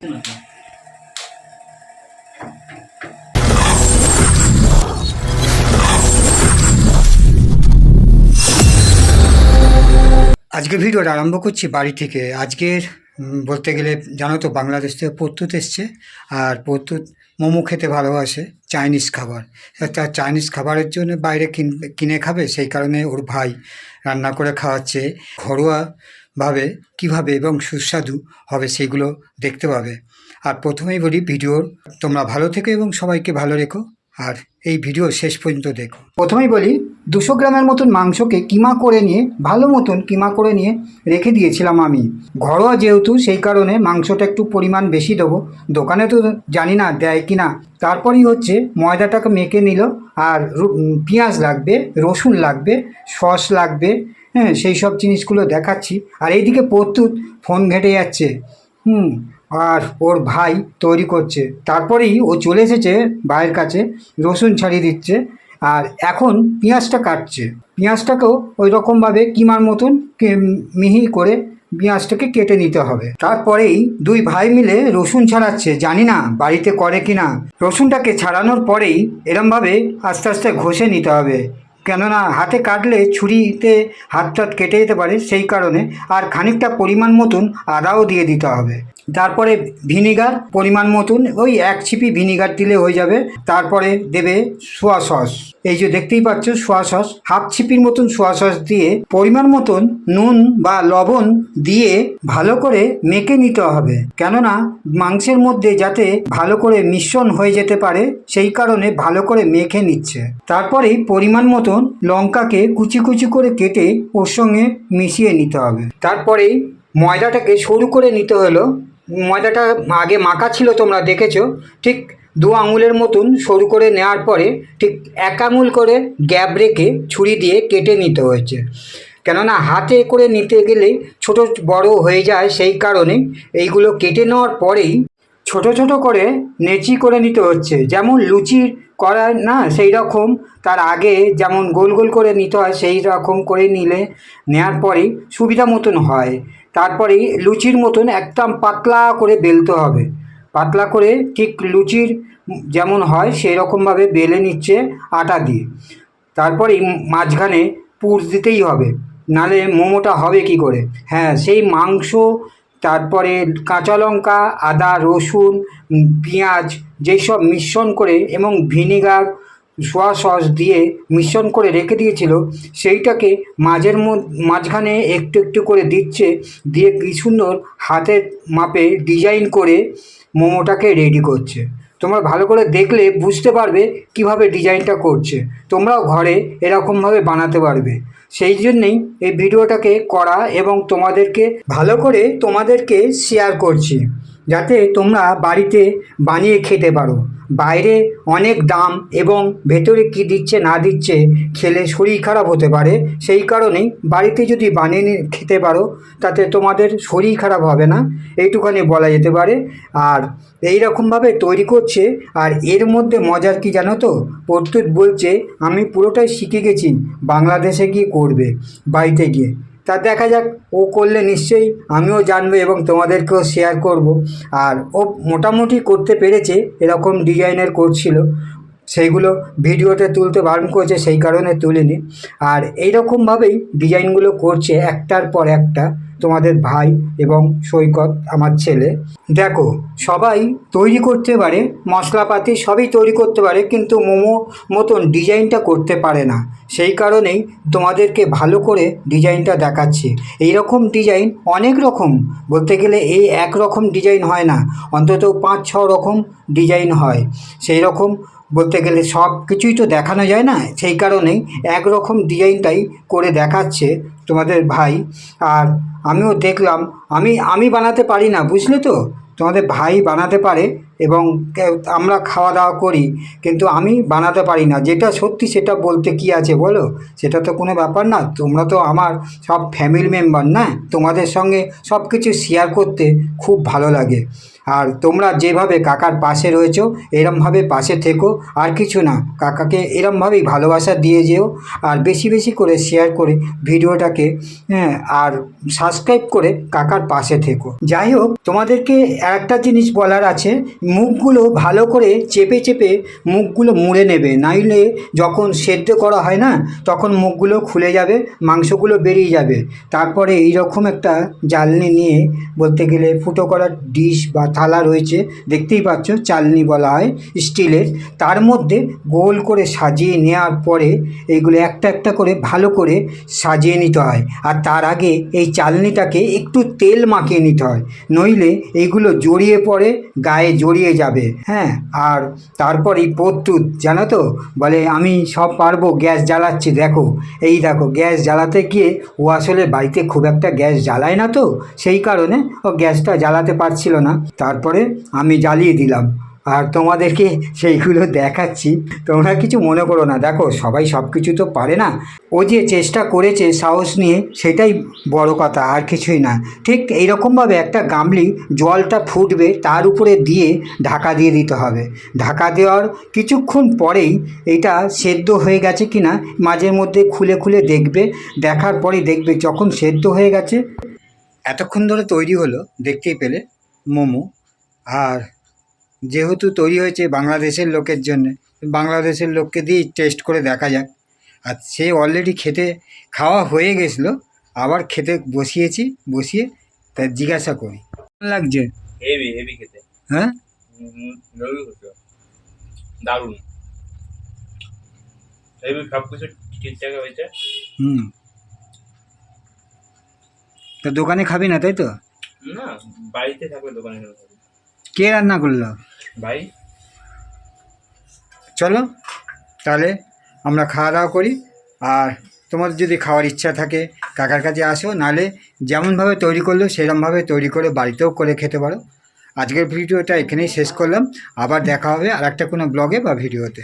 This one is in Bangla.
আজকে ভিডিওটা আরম্ভ করছি বাড়ি থেকে। আজকের বলতে গেলে জানো তো বাংলাদেশ থেকে প্রত্যুত এসছে আর প্রত্যুত মোমো খেতে ভালোবাসে চাইনিজ খাবার। তার চাইনিজ খাবারের জন্য বাইরে কিন- খাবে, সেই কারণে ওর ভাই রান্না করে খাওয়াচ্ছে। ঘরোয়াভাবে কীভাবে এবং সুস্বাদু হবে সেগুলো দেখতে পাবে। আর প্রথমেই বলি ভিডিওর তোমরা ভালো থেকো এবং সবাইকে ভালো রেখো। আর এই ভিডিও শেষ পর্যন্ত দেখো। প্রথমেই বলি দুশো গ্রামের মতন মাংসকে কিমা করে নিয়ে, ভালো মতন কিমা করে নিয়ে রেখে দিয়েছিলাম আমি। ঘরোয়া যেহেতু, সেই কারণে মাংসটা একটু পরিমাণ বেশি দেবো। দোকানে তো জানি না দেয় কি না তারপরেই হচ্ছে ময়দাটাকে মেখে নিল, আর পেঁয়াজ লাগবে, রসুন লাগবে, সস লাগবে হ্যাঁ সেই সব জিনিসগুলো দেখাচ্ছি। আর এইদিকে প্রত্যুত ফোন ঘেটে যাচ্ছে। হুম, আর ওর ভাই তৈরি করছে। তারপরেই ও চলে এসেছে ভাইয়ের কাছে, রসুন ছাড়িয়ে দিচ্ছে। আর এখন পেঁয়াজটা কাটছে। পেঁয়াজটাকেও ওই রকমভাবে কিমার মতন মিহি করে পেঁয়াজটাকে কেটে নিতে হবে। তারপরেই দুই ভাই মিলে রসুন ছাড়াচ্ছে, জানি না বাড়িতে করে কি না রসুনটাকে ছাড়ানোর পরেই এরমভাবে আস্তে আস্তে ঘষে নিতে হবে। কেননা হাতে কাটলে ছুরিতে হাত টাত কেটে যেতে পারে, সেই কারণে আর খানিকটা পরিমাণ মতন আদাও দিয়ে দিতে হবে। তারপরে ভিনিগার, পরিমাণ মতন, ওই এক ছিপি ভিনিগার দিলে হয়ে যাবে। তারপরে দেবে সোয়া সস। এই যে দেখতেই পাচ্ছ, সোয়া সস, হাফ ছিপির মতন সোয়া সস দিয়ে পরিমাণ মতন নুন বা লবণ দিয়ে ভালো করে মেখে নিতে হবে। কেননা, মাংসের মধ্যে যাতে ভালো করে মিশ্রণ হয়ে যেতে পারে, সেই কারণে ভালো করে মেখে নিচ্ছে। তারপরেই পরিমাণ মতন লঙ্কাকে কুচি কুচি করে কেটে ওর সঙ্গে মিশিয়ে নিতে হবে। তারপরেই ময়দাটাকে সরু করে নিতে হলো। ময়দাটা আগে মাখা ছিল তোমরা দেখেছ। ঠিক দু আঙুলের মতন সরু করে নেওয়ার পরে ঠিক এক আঙুল করে গ্যাপ রেখে ছুরি দিয়ে কেটে নিতে হয়েছে। কেননা হাতে করে নিতে গেলে ছোট বড় হয়ে যায় সেই কারণে এইগুলো কেটে নেওয়ার পরেই ছোট ছোট করে নেচি করে নিতে হচ্ছে। যেমন লুচি করার না সেই রকম, তার আগে যেমন গোল গোল করে নিতে হয় সেই রকম করে নিলে নেওয়ার পরেই সুবিধা মতন হয়। তারপরেই লুচির মতন একদম পাতলা করে বেলতে হবে। পাতলা করে ঠিক লুচির যেমন হয় সেই রকমভাবে বেলে নিচ্ছে আটা দিয়ে। তারপরে মাঝখানে পুর দিতেই হবে। নালে মোমোটা হবে কি করে? হ্যাঁ সেই মাংস, তারপরে কাঁচা লঙ্কা, আদা, রসুন পেঁয়াজ যেই সব মিশ্রণ করে এবং ভিনিগার সোয়া সস দিয়ে মিশ্রণ করে রেখে দিয়েছিল, সেইটাকে মাঝের মাঝখানে একটু একটু করে দিচ্ছে, দিয়ে কি সুন্দর হাতের মাপে ডিজাইন করে মোমোটাকে রেডি করছে। তোমরা ভালো করে দেখলে বুঝতে পারবে কীভাবে ডিজাইনটা করছে। তোমরাও ঘরে এরকমভাবে বানাতে পারবে। সেই জন্যেই এই ভিডিওটাকে করা এবং তোমাদেরকে ভালো করে তোমাদেরকে শেয়ার করছি, যাতে তোমরা বাড়িতে বানিয়ে খেতে পারো। বাইরে অনেক দাম এবং ভেতরে কি দিচ্ছে না দিচ্ছে খেলে শরীর খারাপ হতে পারে। সেই কারণেই বাড়িতে যদি বানিয়ে নিয়ে খেতে পারো, তাতে তোমাদের শরীর খারাপ হবে না। এইটুখানি বলা যেতে পারে। আর এই রকমভাবে তৈরি করছে, আর এর মধ্যে মজার কি জানো তো? প্রত্যুত বলছে, আমি পুরোটাই শিখে গেছি, বাংলাদেশে গিয়ে করবে, বাড়িতে গিয়ে। তা দেখা যাক, ও করলে নিশ্চয়ই আমিও জানব এবং তোমাদেরকেও শেয়ার করব। আর ও মোটামুটি করতে পেরেছে, এরকম ডিজাইনের করছিল সেইগুলো ভিডিওতে তুলতে বারণ করেছে, সেই কারণে তুলিনি। আর এইরকমভাবেই ডিজাইনগুলো করছে একটার পর একটা তোমাদের ভাই এবং সৈকত, আমার ছেলে। দেখো, সবাই তৈরি করতে পারে, মশলাপাতি সবই তৈরি করতে পারে, কিন্তু মোমো মতন ডিজাইনটা করতে পারে না। সেই কারণেই তোমাদেরকে ভালো করে ডিজাইনটা দেখাচ্ছি। এই রকম ডিজাইন অনেক রকম, বলতে গেলে এই এক রকম ডিজাইন হয় না। অন্তত পাঁচ ছ রকম ডিজাইন হয়। সেই রকম বলতে গেলে সব কিছুই তো দেখানো যায় না? সেই কারণেই একরকম ডিজাইনটাই করে দেখাচ্ছে তোমাদের ভাই। আর আমিও দেখলাম, আমি আমি বানাতে পারি না, বুঝলে তো? তোমাদের ভাই বানাতে পারে এবং আমরা খাওয়া দাওয়া করি, কিন্তু আমি বানাতে পারি না। যেটা সত্যি সেটা বলতে কি আছে বলো? সেটা তো কোনো ব্যাপার না। তোমরা তো আমার সব ফ্যামিলি মেম্বার না? তোমাদের সঙ্গে সব কিছু শেয়ার করতে খুব ভালো লাগে। আর তোমরা যেভাবে কাকার পাশে রয়েছো, এরমভাবে পাশে থেকো। আর কিছু না, কাকাকে এরমভাবেই ভালোবাসা দিয়ে যেও আর বেশি বেশি করে শেয়ার করে ভিডিওটাকে হ্যাঁ আর সাবস্ক্রাইব করে কাকার পাশে থেকো। যাই হোক তোমাদেরকে একটা জিনিস বলার আছে, মুখগুলো ভালো করে চেপে চেপে মুখগুলো মুড়ে নেবে। নাইলে যখন সেদ্ধ করা হয় না, তখন মুখগুলো খুলে যাবে, মাংসগুলো বেরিয়ে যাবে। তারপরে এই রকম একটা জালনি নিয়ে বলতে গেলে ফুটো করার ডিশ বা থালা রয়েছে, দেখতেই পাচ্ছ, চালনি বলা হয়, স্টিলের। তার মধ্যে গোল করে সাজিয়ে নেওয়ার পরে এইগুলো একটা একটা করে ভালো করে সাজিয়ে নিতে হয়। আর তার আগে এই চালনিটাকে একটু তেল মাখিয়ে নিতে হয়, নইলে এইগুলো জড়িয়ে পড়ে, গায়ে জড়িয়ে যাবে। হ্যাঁ আর তারপরেই প্রস্তুত, জানো তো? বলে, আমি সব পারব, গ্যাস জ্বালাচ্ছি, দেখো। এই দেখো, গ্যাস জ্বালাতে গিয়ে ও আসলে বাড়িতে খুব একটা গ্যাস জ্বালায় না তো? সেই কারণে ও গ্যাসটা জ্বালাতে পারছিল না। তারপরে আমি জ্বালিয়ে দিলাম। আর তোমাদেরকে সেইগুলো দেখাচ্ছি। তোমরা কিছু মনে করো না। দেখো, সবাই সব কিছু তো পারে না। ও যে চেষ্টা করেছে সাহস নিয়ে, সেটাই বড় কথা, আর কিছুই না। ঠিক এইরকমভাবে একটা গামলি জলটা ফুটবে, তার উপরে দিয়ে ঢাকা দিয়ে দিতে হবে। ঢাকা দেওয়ার কিছুক্ষণ পরেই এটা সেদ্ধ হয়ে গেছে কি না মাঝে মধ্যে খুলে খুলে দেখবে। দেখার পরেই দেখবে যখন সেদ্ধ হয়ে গেছে, এতক্ষণ ধরে তৈরি হলো, দেখতেই পেলে। মোমো। আর যেহেতু তৈরি হয়েছে বাংলাদেশের লোকের জন্য বাংলাদেশের লোককে দিয়েই টেস্ট করে দেখা যাক। আর সে অলরেডি খেতে খাওয়া হয়ে গেছিল আবার খেতে বসিয়েছি বসিয়ে তা জিজ্ঞাসা করি। লাগছে? হেভি হেভি খেতে। হ্যাঁ? দারুণ। হেভি সব কিছু ঠিকঠাক হয়েছে। হুম। তা দোকানে খাবি না তাই তো? বাড়িতে থাকবে দোকানে খাব। কে রান্না করল? ভাই? চলো তাহলে আমরা খাওয়া দাওয়া করি। আর তোমার যদি খাওয়ার ইচ্ছা থাকে কাকার কাছে আসো নালে যেমনভাবে তৈরি করল সেরকমভাবে তৈরি করে বাড়িতেও করে খেতে পারো। আজকের ভিডিওটা এখানেই শেষ করলাম। আবার দেখা হবে আর একটা কোনো ব্লগে বা ভিডিওতে